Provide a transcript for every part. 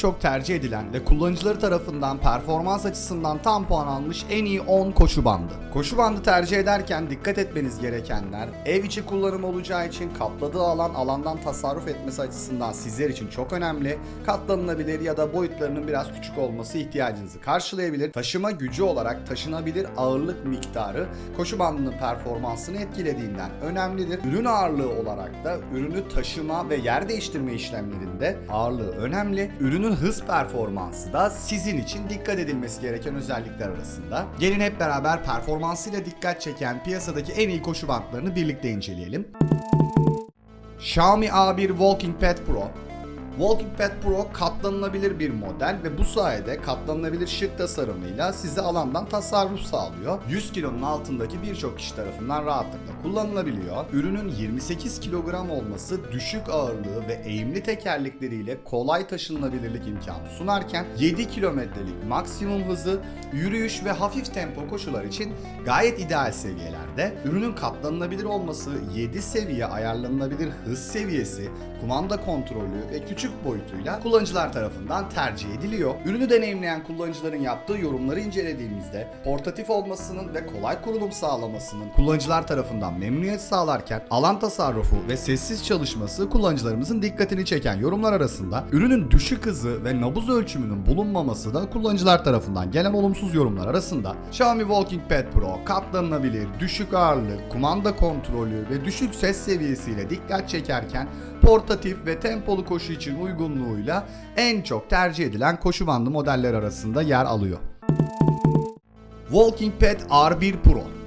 çok tercih edilen ve kullanıcıları tarafından performans açısından tam puan almış en iyi 10 koşu bandı. Koşu bandı tercih ederken dikkat etmeniz gerekenler ev içi kullanım olacağı için kapladığı alan alandan tasarruf etmesi açısından sizler için çok önemli. Katlanılabilir ya da boyutlarının biraz küçük olması ihtiyacınızı karşılayabilir. Taşıma gücü olarak taşınabilir ağırlık miktarı koşu bandının performansını etkilediğinden önemlidir. Ürün ağırlığı olarak da ürünü taşıma ve yer değiştirme işlemlerinde ağırlığı önemli. Ürünün hız performansı da sizin için dikkat edilmesi gereken özellikler arasında. Gelin hep beraber performansıyla dikkat çeken piyasadaki en iyi koşu bantlarını birlikte inceleyelim. Xiaomi A1 Walking Pad Pro Walking Pad Pro katlanılabilir bir model ve bu sayede katlanılabilir şık tasarımıyla size alandan tasarruf sağlıyor. 100 kilonun altındaki birçok kişi tarafından rahatlıkla kullanılabiliyor. Ürünün 28 kilogram olması düşük ağırlığı ve eğimli tekerlekleriyle kolay taşınılabilirlik imkanı sunarken 7 kilometrelik maksimum hızı yürüyüş ve hafif tempo koşular için gayet ideal seviyelerde. Ürünün katlanılabilir olması 7 seviye ayarlanabilir hız seviyesi, kumanda kontrolü ve küçük boyutuyla kullanıcılar tarafından tercih ediliyor. Ürünü deneyimleyen kullanıcıların yaptığı yorumları incelediğimizde portatif olmasının ve kolay kurulum sağlamasının kullanıcılar tarafından memnuniyet sağlarken alan tasarrufu ve sessiz çalışması kullanıcılarımızın dikkatini çeken yorumlar arasında ürünün düşük hızı ve nabız ölçümünün bulunmaması da kullanıcılar tarafından gelen olumsuz yorumlar arasında Xiaomi Walking Pad Pro katlanılabilir, düşük ağırlık, kumanda kontrolü ve düşük ses seviyesiyle dikkat çekerken portatif ve tempolu koşu için uygunluğuyla en çok tercih edilen koşu bandı modeller arasında yer alıyor. Walking Pad R1 Pro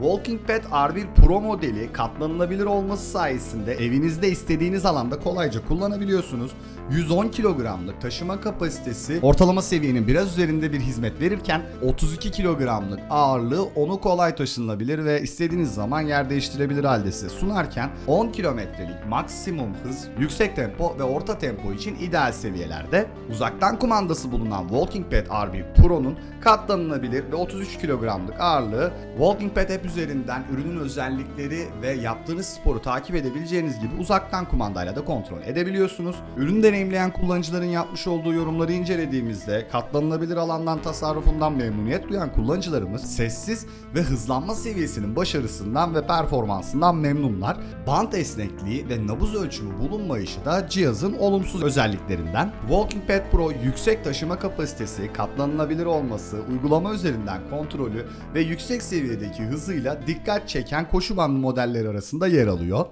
Walking Pad R1 Pro modeli katlanılabilir olması sayesinde evinizde istediğiniz alanda kolayca kullanabiliyorsunuz. 110 kilogramlık taşıma kapasitesi ortalama seviyenin biraz üzerinde bir hizmet verirken 32 kilogramlık ağırlığı onu kolay taşınabilir ve istediğiniz zaman yer değiştirebilir halde size sunarken 10 kilometrelik maksimum hız, yüksek tempo ve orta tempo için ideal seviyelerde. Uzaktan kumandası bulunan Walking Pad R1 Pro'nun katlanılabilir ve 33 kilogramlık ağırlığı Walking Pad üzerinden ürünün özellikleri ve yaptığınız sporu takip edebileceğiniz gibi uzaktan kumandayla da kontrol edebiliyorsunuz. Ürünü deneyimleyen kullanıcıların yapmış olduğu yorumları incelediğimizde katlanılabilir alandan tasarrufundan memnuniyet duyan kullanıcılarımız sessiz ve hızlanma seviyesinin başarısından ve performansından memnunlar. Bant esnekliği ve nabız ölçümü bulunmayışı da cihazın olumsuz özelliklerinden. Walking Pad Pro yüksek taşıma kapasitesi, katlanılabilir olması, uygulama üzerinden kontrolü ve yüksek seviyedeki hızıyla dikkat çeken koşu bandı modelleri arasında yer alıyor.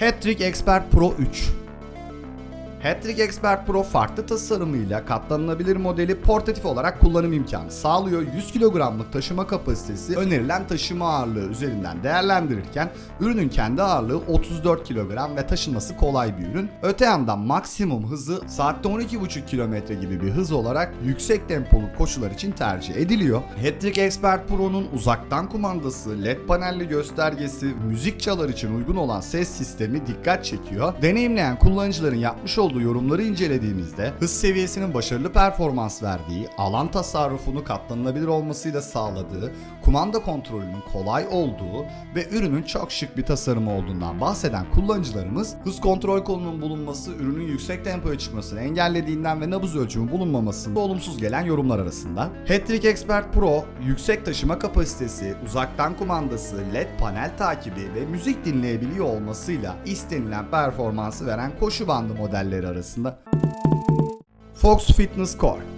Hattrick Expert Pro 3 Hattrick Expert Pro farklı tasarımıyla katlanılabilir modeli portatif olarak kullanım imkanı sağlıyor. 100 kilogramlık taşıma kapasitesi önerilen taşıma ağırlığı üzerinden değerlendirirken ürünün kendi ağırlığı 34 kilogram ve taşınması kolay bir ürün. Öte yandan maksimum hızı saatte 12,5 kilometre gibi bir hız olarak yüksek tempolu koşular için tercih ediliyor. Hattrick Expert Pro'nun uzaktan kumandası, led panelli göstergesi, müzik çalar için uygun olan ses sistemi dikkat çekiyor. Deneyimleyen kullanıcıların yapmış olduğu yorumları incelediğimizde hız seviyesinin başarılı performans verdiği, alan tasarrufunu katlanılabilir olmasıyla sağladığı, kumanda kontrolünün kolay olduğu ve ürünün çok şık bir tasarımı olduğundan bahseden kullanıcılarımız hız kontrol kolunun bulunması ürünün yüksek tempoya çıkmasını engellediğinden ve nabız ölçümü bulunmamasında olumsuz gelen yorumlar arasında. Hattrick Expert Pro yüksek taşıma kapasitesi, uzaktan kumandası, led panel takibi ve müzik dinleyebiliyor olmasıyla istenilen performansı veren koşu bandı modelleri arasında. Fox Fitness Core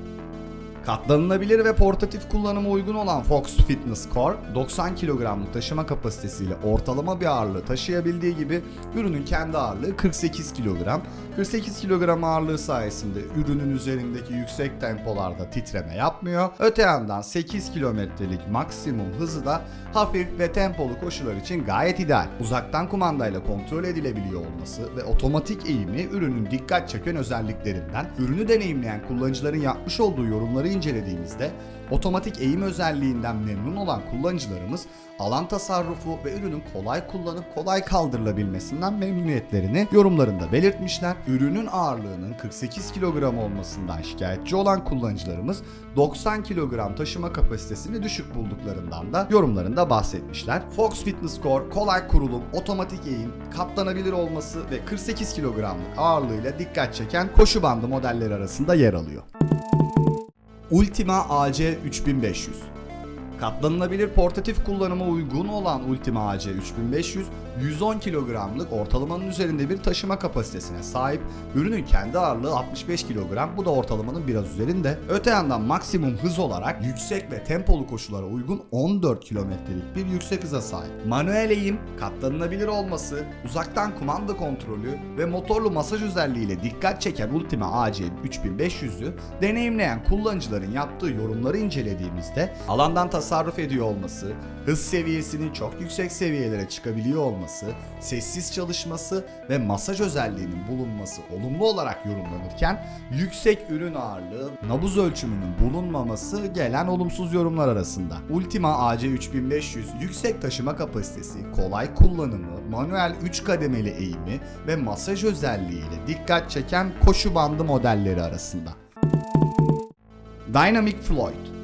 Katlanılabilir ve portatif kullanıma uygun olan Fox Fitness Core 90 kilogramlık taşıma kapasitesiyle ortalama bir ağırlığı taşıyabildiği gibi ürünün kendi ağırlığı 48 kilogram. 48 kilogram ağırlığı sayesinde ürünün üzerindeki yüksek tempolarda titreme yapmıyor. Öte yandan 8 kilometrelik maksimum hızı da hafif ve tempolu koşular için gayet ideal. Uzaktan kumandayla kontrol edilebiliyor olması ve otomatik eğimi ürünün dikkat çeken özelliklerinden. Ürünü deneyimleyen kullanıcıların yapmış olduğu yorumları incelediğimizde otomatik eğim özelliğinden memnun olan kullanıcılarımız alan tasarrufu ve ürünün kolay kullanıp kolay kaldırılabilmesinden memnuniyetlerini yorumlarında belirtmişler. Ürünün ağırlığının 48 kilogram olmasından şikayetçi olan kullanıcılarımız 90 kilogram taşıma kapasitesini düşük bulduklarından da yorumlarında bahsetmişler. Fox Fitness Core kolay kurulum, otomatik eğim, katlanabilir olması ve 48 kilogramlık ağırlığıyla dikkat çeken koşu bandı modelleri arasında yer alıyor. Ultima AC 3500 Katlanılabilir portatif kullanıma uygun olan Ultima AC 3500, 110 kilogramlık ortalamanın üzerinde bir taşıma kapasitesine sahip. Ürünün kendi ağırlığı 65 kilogram, bu da ortalamanın biraz üzerinde. Öte yandan maksimum hız olarak yüksek ve tempolu koşulara uygun 14 kilometrelik bir yüksek hıza sahip. Manuel eğim, katlanılabilir olması, uzaktan kumanda kontrolü ve motorlu masaj özelliğiyle dikkat çeken Ultima AC 3500'ü deneyimleyen kullanıcıların yaptığı yorumları incelediğimizde alandan tasarruf ediyor olması, hız seviyesinin çok yüksek seviyelere çıkabiliyor olması, sessiz çalışması ve masaj özelliğinin bulunması olumlu olarak yorumlanırken yüksek ürün ağırlığı, nabız ölçümünün bulunmaması gelen olumsuz yorumlar arasında. Ultima AC 3500 yüksek taşıma kapasitesi, kolay kullanımı, manuel 3 kademeli eğimi ve masaj özelliğiyle dikkat çeken koşu bandı modelleri arasında. Dynamic Floyd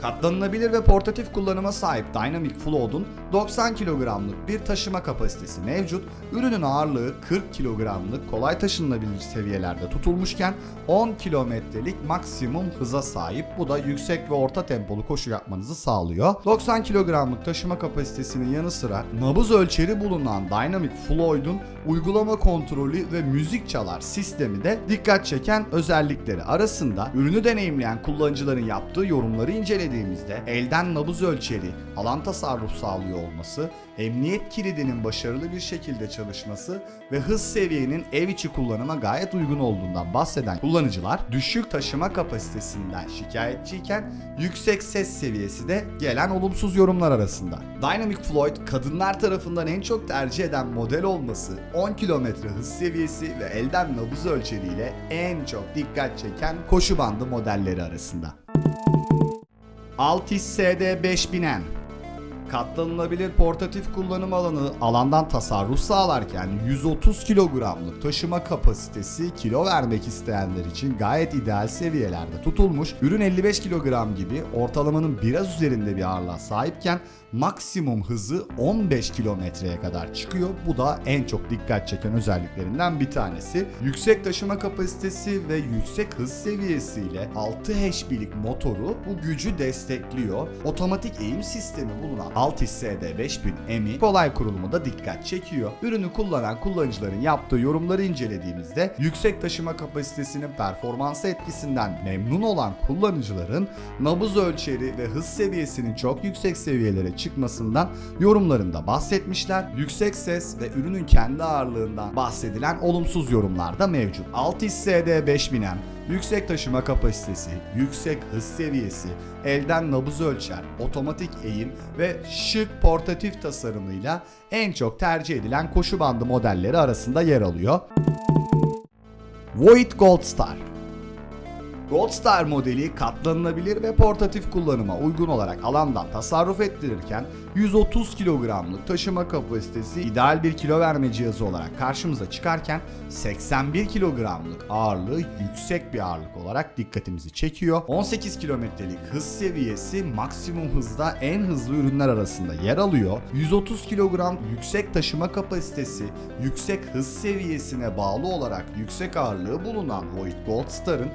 Katlanılabilir ve portatif kullanıma sahip Dynamic Float'un 90 kilogramlık bir taşıma kapasitesi mevcut. Ürünün ağırlığı 40 kilogramlık kolay taşınılabilir seviyelerde tutulmuşken 10 kilometrelik maksimum hıza sahip. Bu da yüksek ve orta tempolu koşu yapmanızı sağlıyor. 90 kilogramlık taşıma kapasitesinin yanı sıra nabız ölçeri bulunan Dynamic Floyd'un uygulama kontrolü ve müzik çalar sistemi de dikkat çeken özellikleri arasında ürünü deneyimleyen kullanıcıların yaptığı yorumları incelediğimizde elden nabız ölçeri, alan tasarruf sağlıyor olması, emniyet kilidinin başarılı bir şekilde çalışması ve hız seviyenin ev içi kullanıma gayet uygun olduğundan bahseden kullanıcılar düşük taşıma kapasitesinden şikayetçiyken yüksek ses seviyesi de gelen olumsuz yorumlar arasında. Dynamic Floyd kadınlar tarafından en çok tercih eden model olması, 10 km hız seviyesi ve elden nabız ölçeriyle en çok dikkat çeken koşu bandı modelleri arasında. Altis SD 5000N Katlanılabilir portatif kullanım alanı alandan tasarruf sağlarken 130 kilogramlık taşıma kapasitesi kilo vermek isteyenler için gayet ideal seviyelerde tutulmuş. Ürün 55 kilogram gibi ortalamanın biraz üzerinde bir ağırlığa sahipken maksimum hızı 15 kilometreye kadar çıkıyor. Bu da en çok dikkat çeken özelliklerinden bir tanesi. Yüksek taşıma kapasitesi ve yüksek hız seviyesiyle 6 HP'lik motoru bu gücü destekliyor. Otomatik eğim sistemi bulunan Altis SD 5000 M'i kolay kurulumu da dikkat çekiyor. Ürünü kullanan kullanıcıların yaptığı yorumları incelediğimizde yüksek taşıma kapasitesinin performansı etkisinden memnun olan kullanıcıların nabız ölçeri ve hız seviyesinin çok yüksek seviyelere çıkmasından yorumlarında bahsetmişler. Yüksek ses ve ürünün kendi ağırlığından bahsedilen olumsuz yorumlar da mevcut. Altis SD 5000 M yüksek taşıma kapasitesi, yüksek hız seviyesi, elden nabız ölçer, otomatik eğim ve şık portatif tasarımıyla en çok tercih edilen koşu bandı modelleri arasında yer alıyor. Void Gold Star Gold Star modeli katlanılabilir ve portatif kullanıma uygun olarak alandan tasarruf ettirirken 130 kilogramlık taşıma kapasitesi ideal bir kilo verme cihazı olarak karşımıza çıkarken 81 kilogramlık ağırlığı yüksek bir ağırlık olarak dikkatimizi çekiyor. 18 kilometrelik hız seviyesi maksimum hızda en hızlı ürünler arasında yer alıyor. 130 kilogram yüksek taşıma kapasitesi, yüksek hız seviyesine bağlı olarak yüksek ağırlığı bulunan Void Gold Star'ın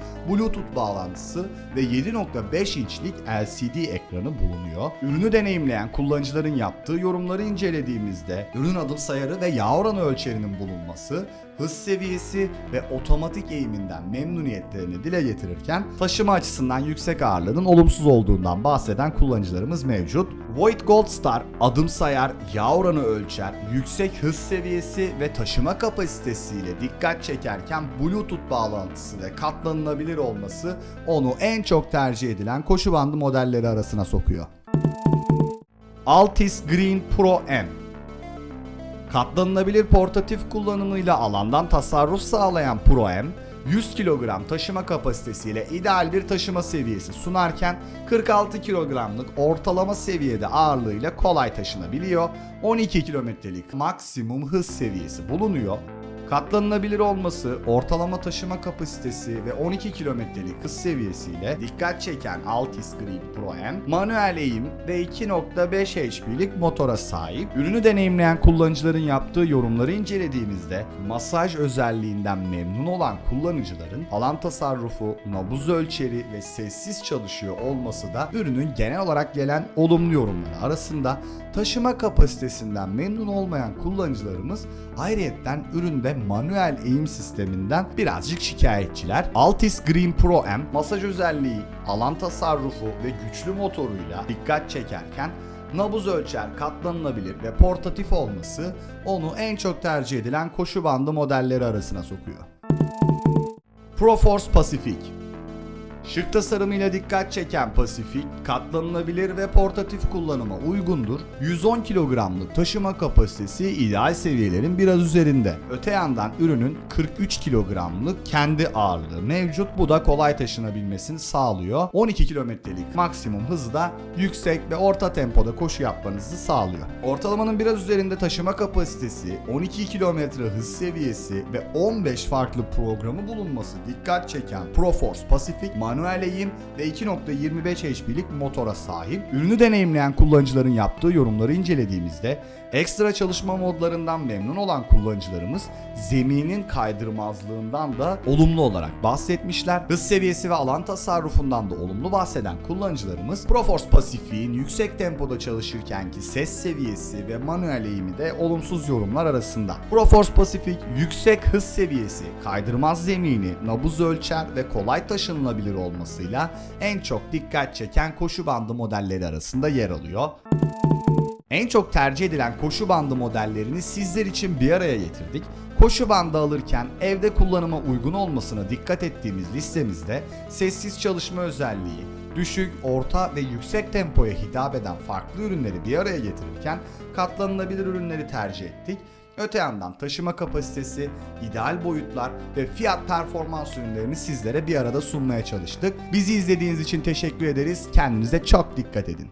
Bluetooth bağlantısı ve 7.5 inçlik LCD ekranı bulunuyor. Ürünü deneyimleyen kullanıcıların yaptığı yorumları incelediğimizde ürün adım sayarı ve yağ oranı ölçerinin bulunması, hız seviyesi ve otomatik eğiminden memnuniyetlerini dile getirirken taşıma açısından yüksek ağırlığının olumsuz olduğundan bahseden kullanıcılarımız mevcut. Void Gold Star adım sayar, yağ oranı ölçer, yüksek hız seviyesi ve taşıma kapasitesiyle dikkat çekerken Bluetooth bağlantısı ve katlanılabilir olması onu en çok tercih edilen koşu bandı modelleri arasına sokuyor. Altis Green Pro M Katlanılabilir portatif kullanımıyla alandan tasarruf sağlayan Pro M, 100 kilogram taşıma kapasitesiyle ideal bir taşıma seviyesi sunarken 46 kilogramlık ortalama seviyede ağırlığıyla kolay taşınabiliyor. 12 kilometrelik maksimum hız seviyesi bulunuyor. Katlanılabilir olması, ortalama taşıma kapasitesi ve 12 kilometrelik hız seviyesiyle dikkat çeken Altis Green Pro M, manuel eğim ve 2.5 HP'lik motora sahip. Ürünü deneyimleyen kullanıcıların yaptığı yorumları incelediğimizde masaj özelliğinden memnun olan kullanıcıların alan tasarrufu, nabız ölçeri ve sessiz çalışıyor olması da ürünün genel olarak gelen olumlu yorumları arasında taşıma kapasitesinden memnun olmayan kullanıcılarımız ayrıyetten üründe manuel eğim sisteminden birazcık şikayetçiler. Altis Green Pro M masaj özelliği, alan tasarrufu ve güçlü motoruyla dikkat çekerken nabız ölçer, katlanılabilir ve portatif olması onu en çok tercih edilen koşu bandı modelleri arasına sokuyor. Proforce Pacific Şık tasarımıyla dikkat çeken Pasifik, katlanılabilir ve portatif kullanıma uygundur. 110 kilogramlık taşıma kapasitesi ideal seviyelerin biraz üzerinde. Öte yandan ürünün 43 kilogramlık kendi ağırlığı mevcut. Bu da kolay taşınabilmesini sağlıyor. 12 kilometrelik maksimum hızı da yüksek ve orta tempoda koşu yapmanızı sağlıyor. Ortalamanın biraz üzerinde taşıma kapasitesi, 12 kilometre hız seviyesi ve 15 farklı programı bulunması dikkat çeken Proforce Pacific manuel eğim ve 2.25 HP'lik motora sahip. Ürünü deneyimleyen kullanıcıların yaptığı yorumları incelediğimizde ekstra çalışma modlarından memnun olan kullanıcılarımız zeminin kaydırmazlığından da olumlu olarak bahsetmişler. Hız seviyesi ve alan tasarrufundan da olumlu bahseden kullanıcılarımız Proforce Pacific'in yüksek tempoda çalışırkenki ses seviyesi ve manuel eğimi de olumsuz yorumlar arasında. Proforce Pacific yüksek hız seviyesi, kaydırmaz zemini, nabız ölçer ve kolay taşınılabilir olmasıyla en çok dikkat çeken koşu bandı modelleri arasında yer alıyor. En çok tercih edilen koşu bandı modellerini sizler için bir araya getirdik. Koşu bandı alırken evde kullanıma uygun olmasına dikkat ettiğimiz listemizde sessiz çalışma özelliği, düşük, orta ve yüksek tempoya hitap eden farklı ürünleri bir araya getirirken katlanılabilir ürünleri tercih ettik. Öte yandan taşıma kapasitesi, ideal boyutlar ve fiyat performans ürünlerini sizlere bir arada sunmaya çalıştık. Bizi izlediğiniz için teşekkür ederiz. Kendinize çok dikkat edin.